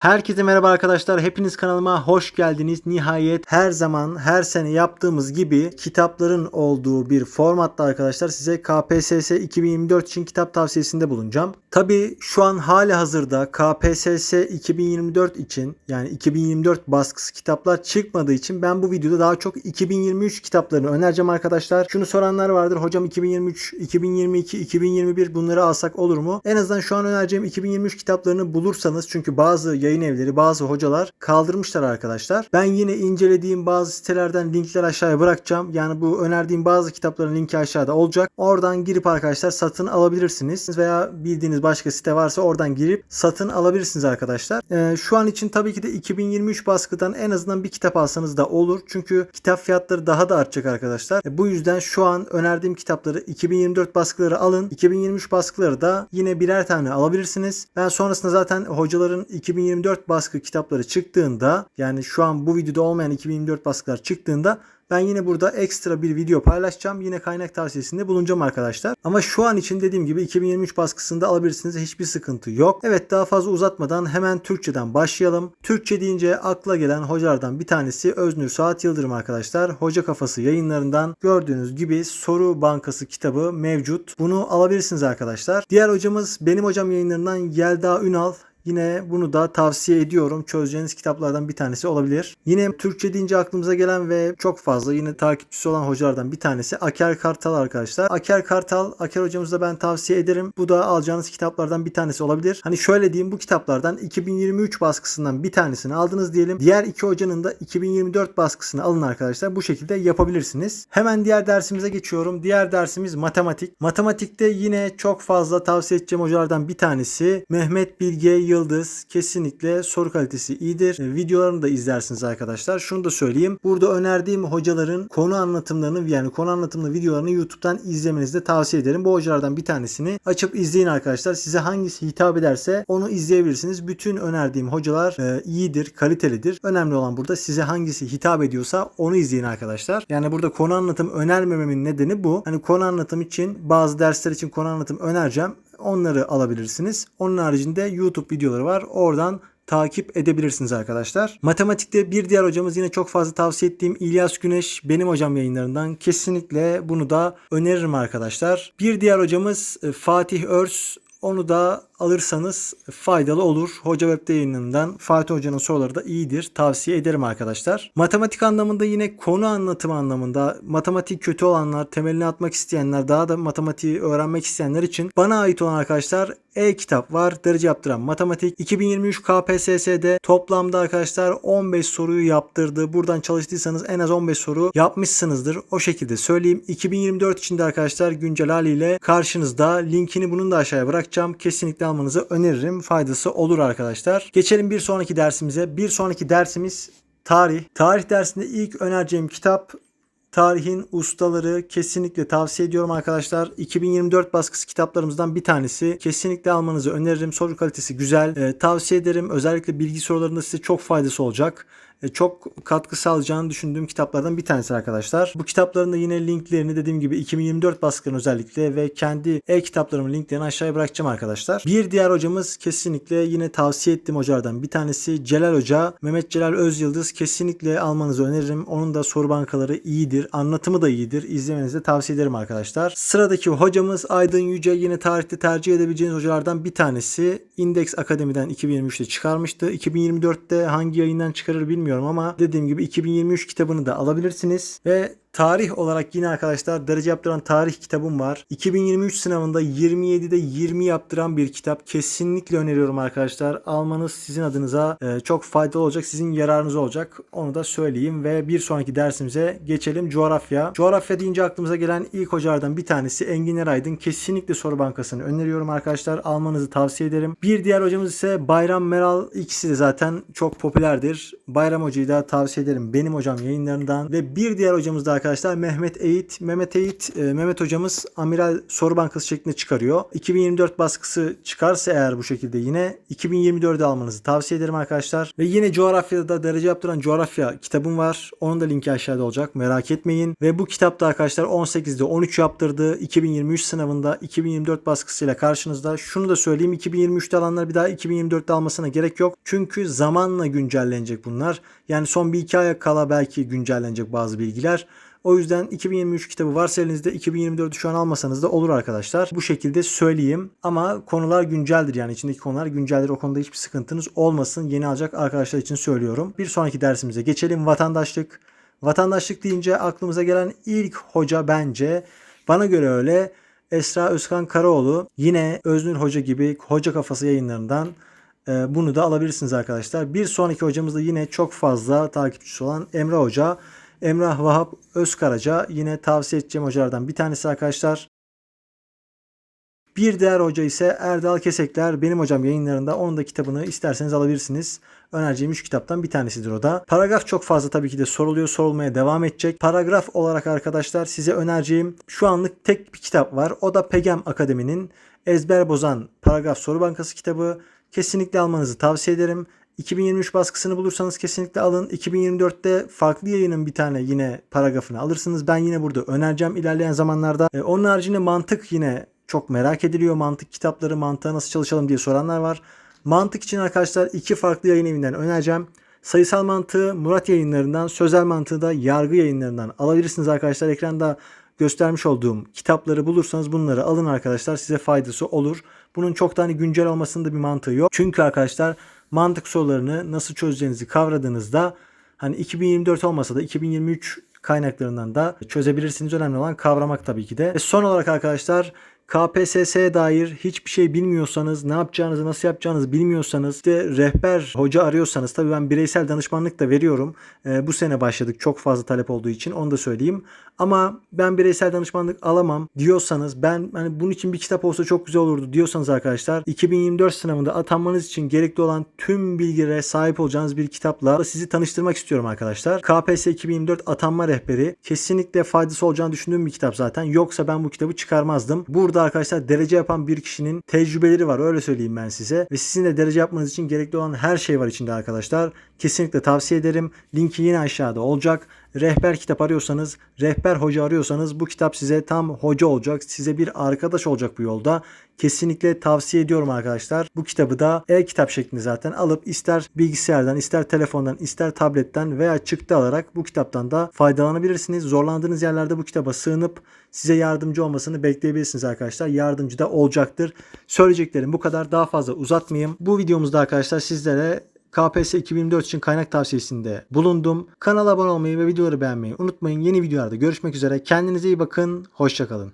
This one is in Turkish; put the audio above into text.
Herkese merhaba arkadaşlar. Hepiniz kanalıma hoş geldiniz. Nihayet her zaman her sene yaptığımız gibi kitapların olduğu bir formatta arkadaşlar size KPSS 2024 için kitap tavsiyesinde bulunacağım. Tabi şu an hali hazırda KPSS 2024 için yani 2024 baskısı kitaplar çıkmadığı için ben bu videoda daha çok 2023 kitaplarını önereceğim arkadaşlar. Şunu soranlar vardır. Hocam 2023, 2022, 2021 bunları alsak olur mu? En azından şu an önereceğim 2023 kitaplarını bulursanız çünkü bazı yayın evleri, bazı hocalar kaldırmışlar arkadaşlar. Ben yine incelediğim bazı sitelerden linkler aşağıya bırakacağım. Yani bu önerdiğim bazı kitapların linki aşağıda olacak. Oradan girip arkadaşlar satın alabilirsiniz veya bildiğiniz başka site varsa oradan girip satın alabilirsiniz arkadaşlar. Ee, şu an için tabii ki de 2023 baskıdan en azından bir kitap alsanız da olur. Çünkü kitap fiyatları daha da artacak arkadaşlar. E, bu yüzden şu an önerdiğim kitapları 2024 baskıları alın. 2023 baskıları da yine birer tane alabilirsiniz. Ben sonrasında zaten hocaların 2024 baskı kitapları çıktığında yani şu an bu videoda olmayan 2024 baskılar çıktığında ben yine burada ekstra bir video paylaşacağım. Yine kaynak tavsiyesinde bulunacağım arkadaşlar. Ama şu an için dediğim gibi 2023 baskısında alabilirsiniz. Hiçbir sıkıntı yok. Evet daha fazla uzatmadan hemen Türkçeden başlayalım. Türkçe deyince akla gelen hocalardan bir tanesi Öznur Saat Yıldırım arkadaşlar. Hoca Kafası yayınlarından gördüğünüz gibi Soru Bankası kitabı mevcut. Bunu alabilirsiniz arkadaşlar. Diğer hocamız benim hocam yayınlarından Yelda Ünal. Yine bunu da tavsiye ediyorum. Çözeceğiniz kitaplardan bir tanesi olabilir. Yine Türkçe deyince aklımıza gelen ve çok fazla yine takipçisi olan hocalardan bir tanesi Aker Kartal arkadaşlar. Aker Kartal, Aker hocamızda ben tavsiye ederim. Bu da alacağınız kitaplardan bir tanesi olabilir. Hani şöyle diyeyim bu kitaplardan 2023 baskısından bir tanesini aldınız diyelim. Diğer iki hocanın da 2024 baskısını alın arkadaşlar. Bu şekilde yapabilirsiniz. Hemen diğer dersimize geçiyorum. Diğer dersimiz matematik. Matematikte yine çok fazla tavsiye edeceğim hocalardan bir tanesi Mehmet Bilge Yıldız. Kesinlikle soru kalitesi iyidir. E, Videolarını da izlersiniz arkadaşlar. Şunu da söyleyeyim. Burada önerdiğim hocaların konu anlatımlarını yani konu anlatımlı videolarını YouTube'dan izlemenizi de tavsiye ederim. Bu hocalardan bir tanesini açıp izleyin arkadaşlar. Size hangisi hitap ederse onu izleyebilirsiniz. Bütün önerdiğim hocalar e, iyidir, kalitelidir. Önemli olan burada size hangisi hitap ediyorsa onu izleyin arkadaşlar. Yani burada konu anlatım önermememin nedeni bu. Hani konu anlatım için bazı dersler için konu anlatım önereceğim. Onları alabilirsiniz. Onun haricinde YouTube videoları var. Oradan takip edebilirsiniz arkadaşlar. Matematikte bir diğer hocamız yine çok fazla tavsiye ettiğim İlyas Güneş benim hocam yayınlarından. Kesinlikle bunu da öneririm arkadaşlar. Bir diğer hocamız e, Fatih Örs. Onu da alırsanız faydalı olur. Hoca Web'de yayınından Fatih Hoca'nın soruları da iyidir. Tavsiye ederim arkadaşlar. Matematik anlamında yine konu anlatımı anlamında matematik kötü olanlar, temelini atmak isteyenler, daha da matematiği öğrenmek isteyenler için bana ait olan arkadaşlar e-kitap var. Derece yaptıran matematik. 2023 KPSS'de toplamda arkadaşlar 15 soruyu yaptırdı. Buradan çalıştıysanız en az 15 soru yapmışsınızdır. O şekilde söyleyeyim. 2024 içinde arkadaşlar güncel haliyle karşınızda. Linkini bunun da aşağıya bırakacağım. Kesinlikle almanızı öneririm. Faydası olur arkadaşlar. Geçelim bir sonraki dersimize. Bir sonraki dersimiz tarih. Tarih dersinde ilk önereceğim kitap Tarihin Ustaları kesinlikle tavsiye ediyorum arkadaşlar. 2024 baskısı kitaplarımızdan bir tanesi. Kesinlikle almanızı öneririm. Soru kalitesi güzel. Ee, tavsiye ederim. Özellikle bilgi sorularında size çok faydası olacak. Ee, çok katkı sağlayacağını düşündüğüm kitaplardan bir tanesi arkadaşlar. Bu kitapların da yine linklerini dediğim gibi 2024 baskının özellikle ve kendi e-kitaplarımın linklerini aşağıya bırakacağım arkadaşlar. Bir diğer hocamız kesinlikle yine tavsiye ettiğim hocalardan bir tanesi Celal Hoca. Mehmet Celal Özyıldız kesinlikle almanızı öneririm. Onun da soru bankaları iyidir. Anlatımı da iyidir. İzlemenizi tavsiye ederim arkadaşlar. Sıradaki hocamız Aydın Yüce yine tarihte tercih edebileceğiniz hocalardan bir tanesi. Index Akademi'den 2023'te çıkarmıştı. 2024'te hangi yayından çıkarır bilmiyorum ama dediğim gibi 2023 kitabını da alabilirsiniz ve Tarih olarak yine arkadaşlar derece yaptıran tarih kitabım var. 2023 sınavında 27'de 20 yaptıran bir kitap. Kesinlikle öneriyorum arkadaşlar. Almanız sizin adınıza e, çok faydalı olacak. Sizin yararınız olacak. Onu da söyleyeyim ve bir sonraki dersimize geçelim. Coğrafya. Coğrafya deyince aklımıza gelen ilk hocalardan bir tanesi Engin Aydın. Kesinlikle soru bankasını öneriyorum arkadaşlar. Almanızı tavsiye ederim. Bir diğer hocamız ise Bayram Meral. İkisi de zaten çok popülerdir. Bayram Hoca'yı da tavsiye ederim. Benim hocam yayınlarından ve bir diğer hocamız da arkadaşlar Mehmet Eğit. Mehmet Eğit, e, Mehmet hocamız Amiral Soru Bankası şeklinde çıkarıyor. 2024 baskısı çıkarsa eğer bu şekilde yine 2024'de almanızı tavsiye ederim arkadaşlar. Ve yine coğrafyada derece yaptıran coğrafya kitabım var. Onun da linki aşağıda olacak. Merak etmeyin. Ve bu kitapta arkadaşlar 18'de 13 yaptırdı. 2023 sınavında 2024 baskısıyla karşınızda. Şunu da söyleyeyim 2023'te alanlar bir daha 2024'te almasına gerek yok. Çünkü zamanla güncellenecek bunlar. Yani son bir iki aya kala belki güncellenecek bazı bilgiler. O yüzden 2023 kitabı varsa elinizde 2024'ü şu an almasanız da olur arkadaşlar. Bu şekilde söyleyeyim. Ama konular günceldir yani içindeki konular günceldir. O konuda hiçbir sıkıntınız olmasın. Yeni alacak arkadaşlar için söylüyorum. Bir sonraki dersimize geçelim. Vatandaşlık. Vatandaşlık deyince aklımıza gelen ilk hoca bence bana göre öyle Esra Özkan Karaoğlu. Yine Öznur Hoca gibi Hoca Kafası yayınlarından e, bunu da alabilirsiniz arkadaşlar. Bir sonraki hocamız da yine çok fazla takipçisi olan Emre Hoca. Emrah Vahap Özkaraca yine tavsiye edeceğim hocalardan bir tanesi arkadaşlar. Bir diğer hoca ise Erdal Kesekler. Benim hocam yayınlarında onun da kitabını isterseniz alabilirsiniz. Önereceğim 3 kitaptan bir tanesidir o da. Paragraf çok fazla tabii ki de soruluyor. Sorulmaya devam edecek. Paragraf olarak arkadaşlar size önereceğim şu anlık tek bir kitap var. O da Pegem Akademi'nin Ezber Bozan Paragraf Soru Bankası kitabı. Kesinlikle almanızı tavsiye ederim. 2023 baskısını bulursanız kesinlikle alın. 2024'te farklı yayının bir tane yine paragrafını alırsınız. Ben yine burada önereceğim ilerleyen zamanlarda. Ee, onun haricinde mantık yine çok merak ediliyor. Mantık kitapları, mantığa nasıl çalışalım diye soranlar var. Mantık için arkadaşlar iki farklı yayın evinden önereceğim. Sayısal mantığı Murat yayınlarından, sözel mantığı da yargı yayınlarından alabilirsiniz arkadaşlar. Ekranda göstermiş olduğum kitapları bulursanız bunları alın arkadaşlar. Size faydası olur. Bunun çok da hani güncel olmasında bir mantığı yok. Çünkü arkadaşlar mantık sorularını nasıl çözeceğinizi kavradığınızda hani 2024 olmasa da 2023 kaynaklarından da çözebilirsiniz. Önemli olan kavramak tabii ki de. Ve son olarak arkadaşlar KPSS'ye dair hiçbir şey bilmiyorsanız, ne yapacağınızı, nasıl yapacağınızı bilmiyorsanız, işte rehber hoca arıyorsanız, tabii ben bireysel danışmanlık da veriyorum. Ee, bu sene başladık çok fazla talep olduğu için onu da söyleyeyim. Ama ben bireysel danışmanlık alamam diyorsanız, ben hani bunun için bir kitap olsa çok güzel olurdu diyorsanız arkadaşlar, 2024 sınavında atanmanız için gerekli olan tüm bilgilere sahip olacağınız bir kitapla sizi tanıştırmak istiyorum arkadaşlar. KPSS 2024 atanma rehberi kesinlikle faydası olacağını düşündüğüm bir kitap zaten. Yoksa ben bu kitabı çıkarmazdım. Burada arkadaşlar derece yapan bir kişinin tecrübeleri var öyle söyleyeyim ben size. Ve sizin de derece yapmanız için gerekli olan her şey var içinde arkadaşlar. Kesinlikle tavsiye ederim. Linki yine aşağıda olacak. Rehber kitap arıyorsanız, rehber hoca arıyorsanız bu kitap size tam hoca olacak. Size bir arkadaş olacak bu yolda. Kesinlikle tavsiye ediyorum arkadaşlar. Bu kitabı da e-kitap şeklinde zaten alıp ister bilgisayardan, ister telefondan, ister tabletten veya çıktı alarak bu kitaptan da faydalanabilirsiniz. Zorlandığınız yerlerde bu kitaba sığınıp size yardımcı olmasını bekleyebilirsiniz arkadaşlar. Yardımcı da olacaktır. Söyleyeceklerim bu kadar. Daha fazla uzatmayayım. Bu videomuzda arkadaşlar sizlere KPSS 2024 için kaynak tavsiyesinde bulundum. Kanala abone olmayı ve videoları beğenmeyi unutmayın. Yeni videolarda görüşmek üzere. Kendinize iyi bakın. Hoşçakalın.